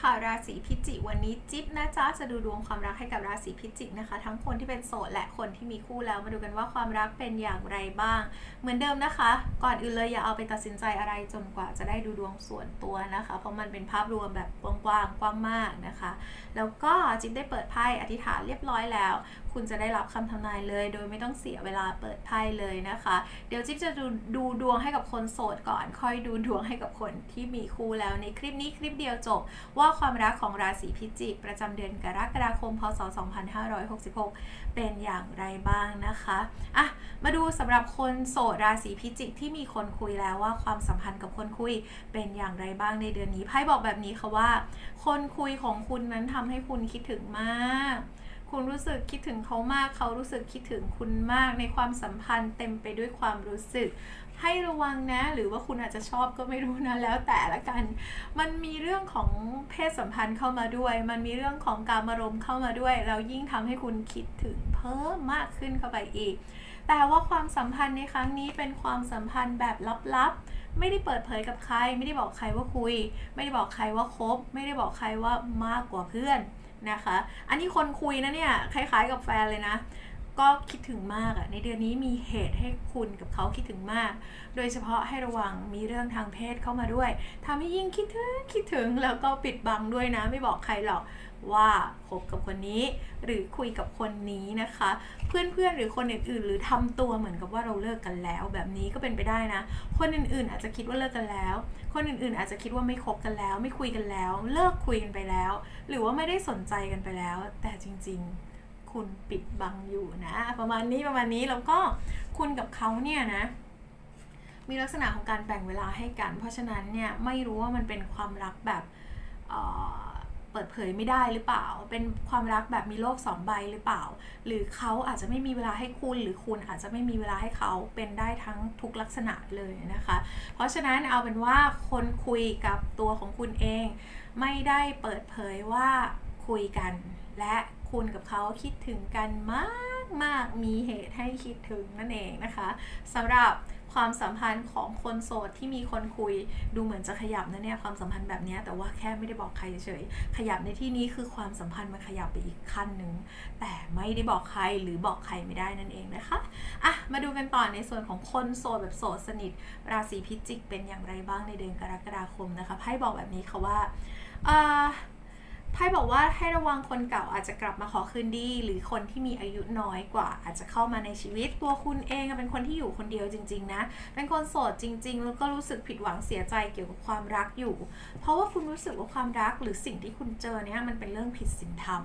ค่ะราศีพิจิกวันนี้จิ๊บนะจ๊ะจะดูดวงความรักให้กับราศีพิจิกนะคะ ทั้งคนที่เป็นโสดและคนที่มีคู่แล้วมาดูกันว่าความรักเป็นอย่างไรบ้าง เหมือนเดิมนะคะ ก่อนอื่นเลยอย่าเอาไปตัดสินใจอะไรจนกว่าจะได้ดูดวงส่วนตัวนะคะ เพราะมันเป็นภาพรวมแบบกว้างๆกว้างมากนะคะ แล้วก็จิ๊บได้เปิดไพ่อธิษฐานเรียบร้อยแล้วคุณจะได้รับคำทำนายเลย โดยไม่ต้องเสียเวลาเปิดไพ่เลยนะคะ เดี๋ยวจิ๊บจะดูดูดวงให้กับคนโสดก่อน ค่อยดูดวงให้กับคนที่มีคู่แล้วในคลิปนี้คลิปเดียวจบ ว่าความรักของราศีพิจิก ประจำเดือนกรกฎาคม พศ 2566 เป็นอย่างไรบ้างนะคะอะมาดูสำหรับคนโสดราศีพิจิกที่มีคนคุยแล้วว่าความสัมพันธ์กับคนคุยเป็นอย่างไรบ้างในเดือนนี้ไพ่บอกแบบนี้ค่ะว่า คนคุยของคุณนั้นทำให้คุณคิดถึงมาก คุณรู้สึกคิดถึงเขามาก เขารู้สึกคิดถึงคุณมาก ในความสัมพันธ์เต็มไปด้วยความรู้สึก ให้ระวังนะ หรือว่าคุณอาจจะชอบก็ไม่รู้นะ แล้วแต่ละกัน มันมีเรื่องของเพศสัมพันธ์เข้ามาด้วย มันมีเรื่องของการมารมณ์เข้ามาด้วยแล้วยิ่งทำให้คุณคิดถึงเพิ่มมากขึ้นเข้าไปอีก แต่ว่าความสัมพันธ์ในครั้งนี้เป็นความสัมพันธ์แบบลับๆ ไม่ได้เปิดเผยกับใคร ไม่ได้บอกใครว่าคุย ไม่ได้บอกใครว่าคบ ไม่ได้บอกใครว่ามากกว่าเพื่อน นะคะ อันนี้คนคุยนะเนี่ย คล้ายๆกับแฟนเลยนะ ก็คิดถึงมากอะในเดือนนี้มีเหตุให้คุณกับเขาคิดถึงมาก โดยเฉพาะให้ระวังมีเรื่องทางเพศเข้ามาด้วยทำให้ยิ่งคิดถึงคิดถึงแล้วก็ปิดบังด้วยนะไม่บอกใครหรอกว่าคบกับคนนี้หรือคุยกับคนนี้นะคะ เพื่อนๆหรือคนอื่นๆ หรือทำตัวเหมือนกับว่าเราเลิกกันแล้ว แบบนี้ก็เป็นไปได้นะ คนอื่นๆ อาจจะคิดว่าเลิกกันแล้ว คนอื่นๆ อาจจะคิดว่าไม่คบกันแล้ว ไม่คุยกันแล้ว เลิกคุยกันไปแล้ว หรือว่าไม่ได้สนใจกันไปแล้ว แต่จริง ๆ คุณปิดบังอยู่นะ ประมาณนี้ประมาณนี้แล้วก็คุณกับเขาเนี่ยนะ มีลักษณะของการแบ่งเวลาให้กัน เพราะฉะนั้นเนี่ยไม่รู้ว่ามันเป็นความรักแบบเเปิดเผยไม่ได้หรือเปล่า เป็นความรักแบบมีโลกสองใบหรือเปล่า หรือเขาอาจจะไม่มีเวลาให้คุณ หรือคุณอาจจะไม่มีเวลาให้เขา เป็นได้ทั้งทุกลักษณะเลยนะคะ เพราะฉะนั้นเอาเป็นว่าคนคุยกับตัวของคุณเอง ไม่ได้เปิดเผยว่าคุยกัน และ คุณกับเขาคิดถึงกันมากมากมีเหตุให้คิดถึงนั่นเองนะคะสำหรับความสัมพันธ์ของคนโสดที่มีคนคุยดูเหมือนจะขยับนะเนี่ยความสัมพันธ์แบบนี้แต่ว่าแค่ไม่ได้บอกใครเฉยขยับในที่นี้คือความสัมพันธ์มันขยับไปอีกขั้นหนึ่งแต่ไม่ได้บอกใครหรือบอกใครไม่ได้นั่นเองนะคะอะมาดูกันต่อในส่วนของคนโสดแบบโสดสนิท ราศีพิจิกเป็นอย่างไรบ้างในเดือนกรกฎาคมนะคะไพ่บอกแบบนี้ค่ะว่าอ่า ไพ่บอกว่าให้ระวังคนเก่าอาจจะกลับมาขอคืนดี หรือคนที่มีอายุน้อยกว่า อาจจะเข้ามาในชีวิต ตัวคุณเองเป็นคนที่อยู่คนเดียวจริง ๆ นะ เป็นคนโสดจริง ๆ แล้วก็รู้สึกผิดหวังเสียใจเกี่ยวกับความรักอยู่ เพราะว่าคุณรู้สึกว่าความรักหรือสิ่งที่คุณเจอเนี่ยมันเป็นเรื่องผิดศีลธรรม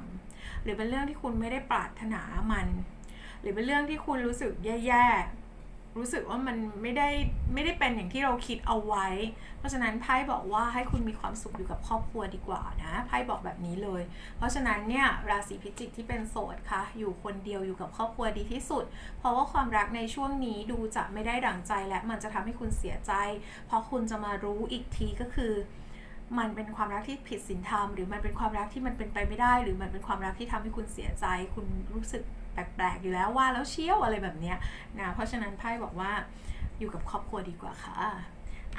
หรือเป็นเรื่องที่คุณไม่ได้ปรารถนามัน หรือเป็นเรื่องที่คุณรู้สึกแย่ๆ รู้สึกว่ามันไม่ได้ไม่ได้เป็นอย่างที่เราคิดเอาไว้ เพราะฉะนั้นไพ่บอกว่าให้คุณมีความสุขอยู่กับครอบครัวดีกว่านะไพ่บอกแบบนี้เลย เพราะฉะนั้นเนี่ยราศีพิจิกที่เป็นโสดค่ะ อยู่คนเดียวอยู่กับครอบครัวดีที่สุด เพราะว่าความรักในช่วงนี้ดูจะไม่ได้ดั่งใจและมันจะทำให้คุณเสียใจ เพราะคุณจะมารู้อีกทีก็คือมันเป็นความรักที่ผิดศีลธรรมหรือมันเป็นความรักที่มันเป็นไปไม่ได้ หรือมันเป็นความรักที่ทำให้คุณเสียใจ คุณรู้สึก แปลกๆอยู่แล้วว่าแล้วเชี่ยวอะไรแบบเนี้ยนะเพราะฉะนั้นไพ่บอกว่าอยู่กับครอบครัวดีกว่าค่ะ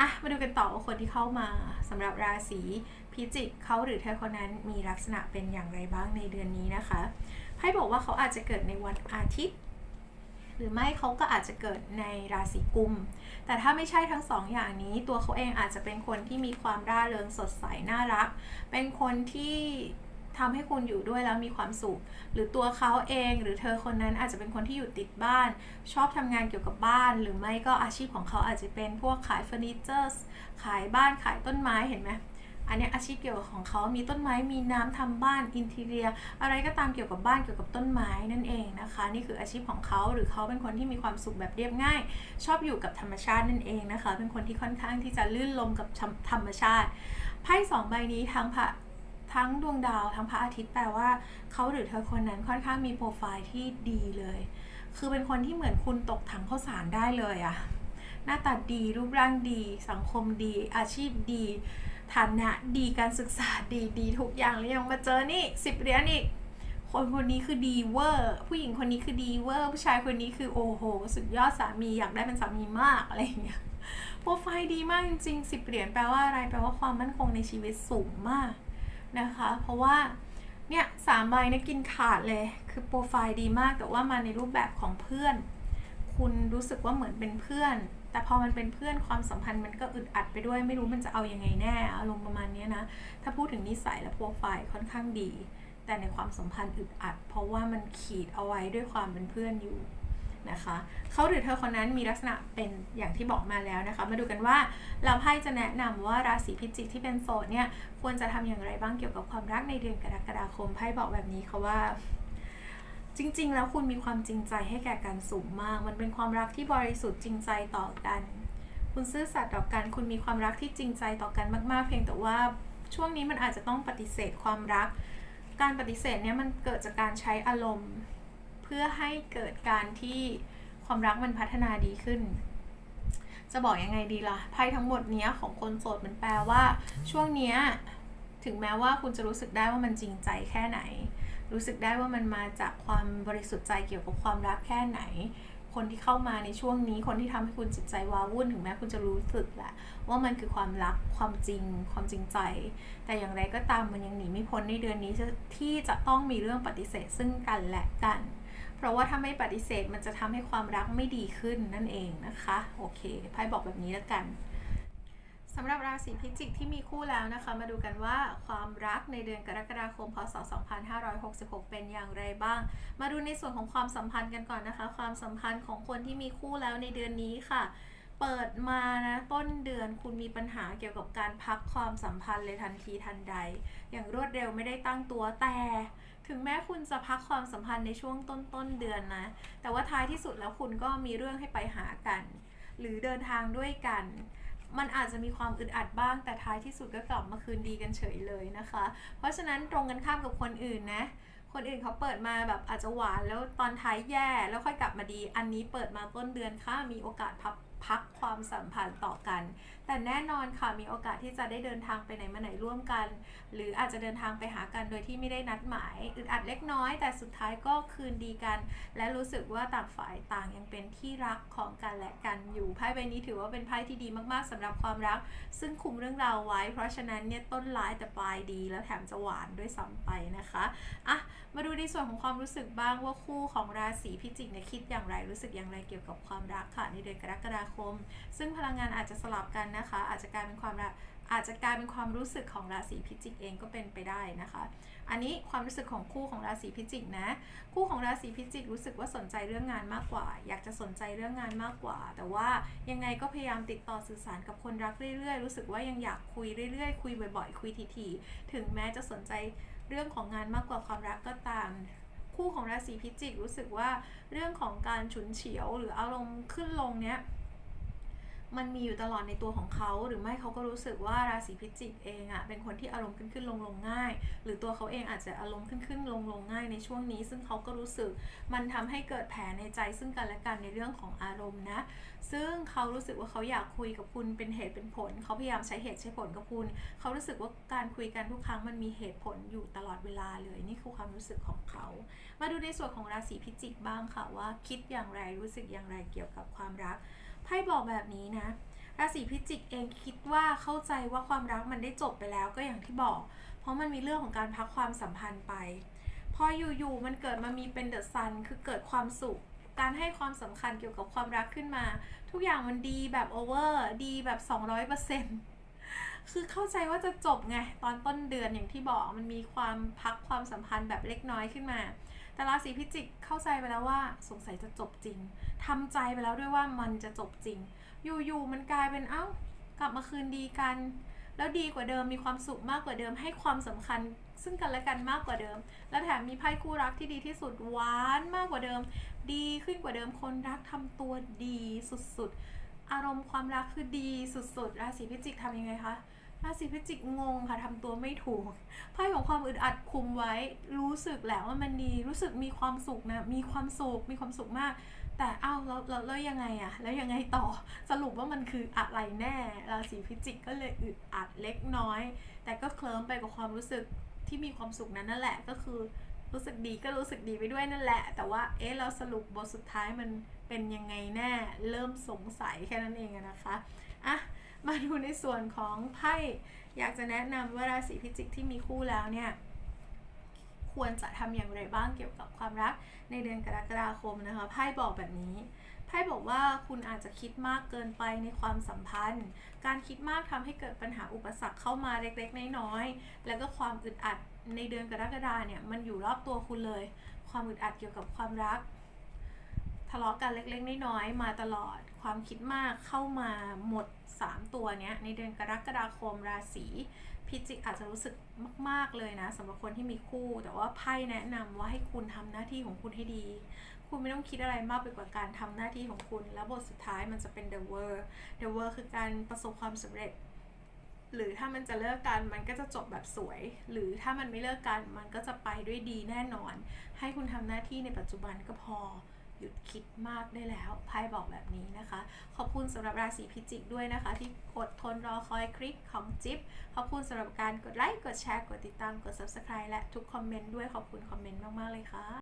อะมาดูกันต่อว่าคนที่เข้ามาสำหรับราศีพิจิกเขาหรือเธอคนนั้นมีลักษณะเป็นอย่างไรบ้างในเดือนนี้นะคะไพ่บอกว่าเขาอาจจะเกิดในวันอาทิตย์ หรือไม่เขาก็อาจจะเกิดในราศีกุม แต่ถ้าไม่ใช่ทั้งสองอย่างนี้ ตัวเขาเองอาจจะเป็นคนที่มีความร่าเริงสดใสน่ารัก เป็นคนที่ ทำให้คุณอยู่ด้วยแล้วมีความสุข หรือตัวเขาเองหรือเธอคนนั้นอาจจะเป็นคนที่อยู่ติดบ้าน ชอบทำงานเกี่ยวกับบ้าน หรือไม่ก็อาชีพของเขาอาจจะเป็นพวกขายเฟอร์นิเจอร์ขายบ้านขายต้นไม้เห็นไหมอันนี้อาชีพเกี่ยวกับของเขามีต้นไม้มีน้ำทำบ้านอินทีเรีย อะไรก็ตามเกี่ยวกับบ้านเกี่ยวกับต้นไม้นั่นเองนะคะ นี่คืออาชีพของเขาหรือเขาเป็นคนที่มีความสุขแบบเรียบง่าย ชอบอยู่กับธรรมชาตินั่นเองนะคะ เป็นคนที่ค่อนข้างที่จะลื่นลมกับธรรมชาติไพ่สองใบนี้ทั้งพระ ทั้งดวงดาวทั้งพระอาทิตย์แปลว่าเขาหรือเธอคนนั้นค่อนข้างมีโปรไฟล์ที่ดีเลย คือเป็นคนที่เหมือนคุณตกถังข้าวสารได้เลยอะหน้าตาดีรูปร่างดี สังคมดี อาชีพดี ฐานะดีการศึกษาดีดีทุกอย่างแล้วยังมาเจอนี่สิบเหรียญอีกคนคนนี้คือดีเวอร์ผู้หญิงคนนี้คือดีเวอร์ผู้ชายคนนี้คือโอ้โห สุดยอดสามีอยากได้เป็นสามีมากอะไรอย่างเงี้ยโปรไฟล์ดีมากจริงๆสิบเหรียญแปลว่าอะไรแปลว่าความมั่นคงในชีวิตสูงมาก นะคะ เพราะว่าเนี่ยสามใบเนี่ยกินขาดเลยคือโปรไฟล์ดีมากแต่ว่ามาในรูปแบบของเพื่อน คุณรู้สึกว่าเหมือนเป็นเพื่อน แต่พอมันเป็นเพื่อนความสัมพันธ์มันก็อึดอัดไปด้วยไม่รู้มันจะเอาอยัางไงแน่อารมณ์ประมาณนี้นะ ถ้าพูดถึงนิสัยและโปรไฟล์ค่อนข้างดี แต่ในความสัมพันธ์อึดอัด เพราะว่ามันขีดเอาไว้ด้วยความเป็นเพื่อนอยู่ นะคะเขาหรือเธอคนนั้นมีลักษณะเป็นอย่างที่บอกมาแล้วนะคะ มาดูกันว่าเราไพ่จะแนะนำว่าราศีพิจิกที่เป็นโสดเนี่ยควรจะทำอย่างไรบ้างเกี่ยวกับความรักในเดือนกรกฎาคมไพ่บอกแบบนี้ค่ะว่าจริง ๆ แล้วคุณมีความจริงใจให้แก่กันสูงมาก มันเป็นความรักที่บริสุทธิ์จริงใจต่อกัน คุณซื่อสัตย์ต่อกัน คุณมีความรักที่จริงใจต่อกันมาก ๆ เพียงแต่ว่าช่วงนี้มันอาจจะต้องปฏิเสธความรัก การปฏิเสธเนี่ยมันเกิดจากการใช้อารมณ์ เพื่อให้เกิดการที่ความรักมันพัฒนาดีขึ้น จะบอกยังไงดีล่ะไพ่ทั้งหมดเนี้ยของคนโสดมันแปลว่า ช่วงเนี้ยถึงแม้ว่าคุณจะรู้สึกได้ว่ามันจริงใจแค่ไหน รู้สึกได้ว่ามันมาจากความบริสุทธิ์ใจเกี่ยวกับความรักแค่ไหน คนที่เข้ามาในช่วงนี้ คนที่ทำให้คุณจิตใจว้าวุ่นถึงแม้คุณจะรู้สึกแหละว่ามันคือความรักความจริง ความจริงใจ แต่อย่างไรก็ตามมันยังหนีไม่พ้นในเดือนนี้ที่จะต้องมีเรื่องปฏิเสธซึ่งกันและกัน เพราะว่าถ้าไม่ปฏิเสธมันจะทำให้ความรักไม่ดีขึ้นนั่นเองนะคะโอเคไพ่บอกแบบนี้แล้วกันสำหรับราศีพิจิกที่มีคู่แล้วนะคะ มาดูกันว่าความรักในเดือนกรกฎาคมพศ 2566 เป็นอย่างไรบ้าง มาดูในส่วนของความสัมพันธ์กันก่อนนะคะ ความสัมพันธ์ของคนที่มีคู่แล้วในเดือนนี้ค่ะ เปิดมานะต้นเดือนคุณมีปัญหาเกี่ยวกับการพักความสัมพันธ์เลยทันทีทันใด อย่างรวดเร็วไม่ได้ตั้งตัวแต่ ถึงแม้คุณจะพักความสัมพันธ์ในช่วงต้นต้นๆเดือนนะ แต่ว่าท้ายที่สุดแล้วคุณก็มีเรื่องให้ไปหากัน หรือเดินทางด้วยกัน มันอาจจะมีความอึดอัดบ้าง แต่ท้ายที่สุดก็กลับมาคืนดีกันเฉยเลยนะคะ เพราะฉะนั้นตรงกันข้ามกับคนอื่นนะ คนอื่นเขาเปิดมาแบบอาจจะหวานแล้วตอนท้ายแย่แล้วค่อยกลับมาดี อันนี้เปิดมาต้นเดือนค่ะมีโอกาสพัก พักความสัมพันธ์ต่อกัน แต่แน่นอนค่ะมีโอกาสที่จะได้เดินทางไปไหนมาไหนร่วมกัน หรืออาจจะเดินทางไปหากันโดยที่ไม่ได้นัดหมายอึดอัดเล็กน้อย แต่สุดท้ายก็คืนดีกัน และรู้สึกว่าต่างฝ่ายต่างยังเป็นที่รักของกันและกันอยู่ไพ่ใบนี้ถือว่าเป็นไพ่ที่ดีมากๆสำหรับความรัก ซึ่งคุมเรื่องราวไว้ เพราะฉะนั้นเนี่ยต้นร้ายแต่ปลายดีแล้วแถมจะหวานด้วยซ้ำไปนะคะอะมาดูในส่วนของความรู้สึกบ้างว่าคู่ของราศีพิจิกเนี่ยคิดอย่างไรรู้สึกอย่างไรเกี่ยวกับความรักค่ะในเดือนกรกฎาคม ซึ่งพลังงานอาจจะสลับกันนะคะ อาจจะกลายเป็นความรักอาจจะกลายเป็นความรู้สึกของราศีพิจิกเองก็เป็นไปได้นะคะ อันนี้ความรู้สึกของคู่ของราศีพิจิกนะ คู่ของราศีพิจิกรู้สึกว่าสนใจเรื่องงานมากกว่า อยากจะสนใจเรื่องงานมากกว่า แต่ว่ายังไงก็พยายามติดต่อสื่อสารกับคนรักเรื่อยๆ รู้สึกว่ายังอยากคุยเรื่อยๆ คุยบ่อยๆ คุยทีๆ ถึงแม้จะสนใจเรื่องของงานมากกว่าความรักก็ตามคู่ของราศีพิจิกรู้สึกว่าเรื่องของการฉุนเฉียวหรืออารมณ์ขึ้นลงเนี้ย มันมีอยู่ตลอดในตัวของเขา หรือไม่เขาก็รู้สึกว่าราศีพิจิกเองอะ่ะเป็นคนที่อารมณ์ขึ้นขึ้นลงลงง่าย หรือตัวเขาเองอาจจะอารมณ์ขึ้นขึ้นลงลงง่ายในช่วงนี้ ซึ่งเขาก็รู้สึกมันทำให้เกิดแผลในใจซึ่งกันและกันในเรื่องของอารมณ์นะ ซึ่งเขารู้สึกว่าเขาอยากคุยกับคุณเป็นเหตุเป็นผล เขาพยายามใช้เหตุใช้ผลกับคุณ เขารู้สึกว่าการคุยกันทุกครั้งมันมีเหตุผลอยู่ตลอดเวลาเลยนี่คือความรู้สึกของเขา มาดูในส่วนของราศีพิจิกบ้างค่ะว่า คิดอย่างไรรู้สึกอย่างไรเกี่ยวกับความรัก ไพ่บอกแบบนี้นะราศีพิจิกเองคิดว่าเข้าใจว่าความรักมันได้จบไปแล้วก็อย่างที่บอก เพราะมันมีเรื่องของการพักความสัมพันธ์ไป พออยู่ๆมันเกิดมามีเป็นเดอะซันคือเกิดความสุข การให้ความสำคัญเกี่ยวกับความรักขึ้นมา ทุกอย่างมันดีแบบโอเวอร์ดีแบบ 200%คือเข้าใจว่าจะจบไงตอนต้นเดือนอย่างที่บอกมันมีความพักความสัมพันธ์แบบเล็กน้อยขึ้นมา แต่ราศีพิจิกเข้าใจไปแล้วว่าสงสัยจะจบจริงทำใจไปแล้วด้วยว่ามันจะจบจริง อยู่ๆมันกลายเป็นเอ้ากลับมาคืนดีกัน แล้วดีกว่าเดิมมีความสุขมากกว่าเดิม ให้ความสำคัญซึ่งกันและกันมากกว่าเดิม และแถมมีไพ่คู่รักที่ดีที่สุดหวานมากกว่าเดิม ดีขึ้นกว่าเดิมคนรักทำตัวดีสุดๆอารมณ์ความรักคือดีสุดๆ ราศีพิจิกทำยังไงคะ ราศีพิจิกงงค่ะทำตัวไม่ถูกไพ่ของความอึดอัดคุมไว้ รู้สึกแหละว่ามันดี รู้สึกมีความสุขนะ มีความสุข มีความสุขมาก แต่เอ้าแล้วแล้วแล้วยังไงอะแล้วยังไงต่อ สรุปว่ามันคืออะไรแน่ ราศีพิจิกก็เลยอึดอัดเล็กน้อย แต่ก็เคลิ้มไปกับความรู้สึกที่มีความสุขนั้นนั่นแหละ ก็คือรู้สึกดีก็รู้สึกดีไปด้วยนั่นแหละ แต่ว่า เอ๊ะ เราสรุปบทสุดท้ายมันเป็นยังไงแน่ เริ่มสงสัยแค่นั้นเองนะคะ อะ มาดูในส่วนของไพ่อยากจะแนะนำว่าราศีพิจิกที่มีคู่แล้วเนี่ยควรจะทำอย่างไรบ้างเกี่ยวกับความรักในเดือนกรกฎาคมนะคะไพ่บอกแบบนี้ไพ่บอกว่าคุณอาจจะคิดมากเกินไปในความสัมพันธ์ การคิดมากทำให้เกิดปัญหาอุปสรรคเข้ามาเล็กๆ น้อยๆ แล้วก็ความอึดอัดในเดือนกรกฎาเนี่ยมันอยู่รอบตัวคุณเลย ความอึดอัดเกี่ยวกับความรักะเลาะกันเล็กๆน้อยๆมาตลอด ความคิดมากเข้ามาหมด 3 ตัวเนี้ยในเดือนกรกฎาคมราศีพิจิกอาจจะรู้สึกมาก ๆเลยนะสำหรับคนที่มีคู่ แต่ว่าไพ่แนะนำว่าให้คุณทำหน้าที่ของคุณให้ดี คุณไม่ต้องคิดอะไรมากไปกว่าการทำหน้าที่ของคุณ แล้วบทสุดท้ายมันจะเป็น the world the world คือการประสบความสำเร็จ หรือถ้ามันจะเลิกกันมันก็จะจบแบบสวย หรือถ้ามันไม่เลิกกันมันก็จะไปด้วยดีแน่นอน ให้คุณทำหน้าที่ในปัจจุบันก็พอ หยุดคิดมากได้แล้วไพ่บอกแบบนี้นะคะ ขอบคุณสำหรับราศีพิจิกด้วยนะคะ ที่อดทนรอคอยคลิปของจิ๊บขอบคุณสำหรับการกดไลค์กดแชร์กดติดตามกด subscribe และทุกคอมเมนต์ด้วยขอบคุณคอมเมนต์มาก ๆ เลยค่ะ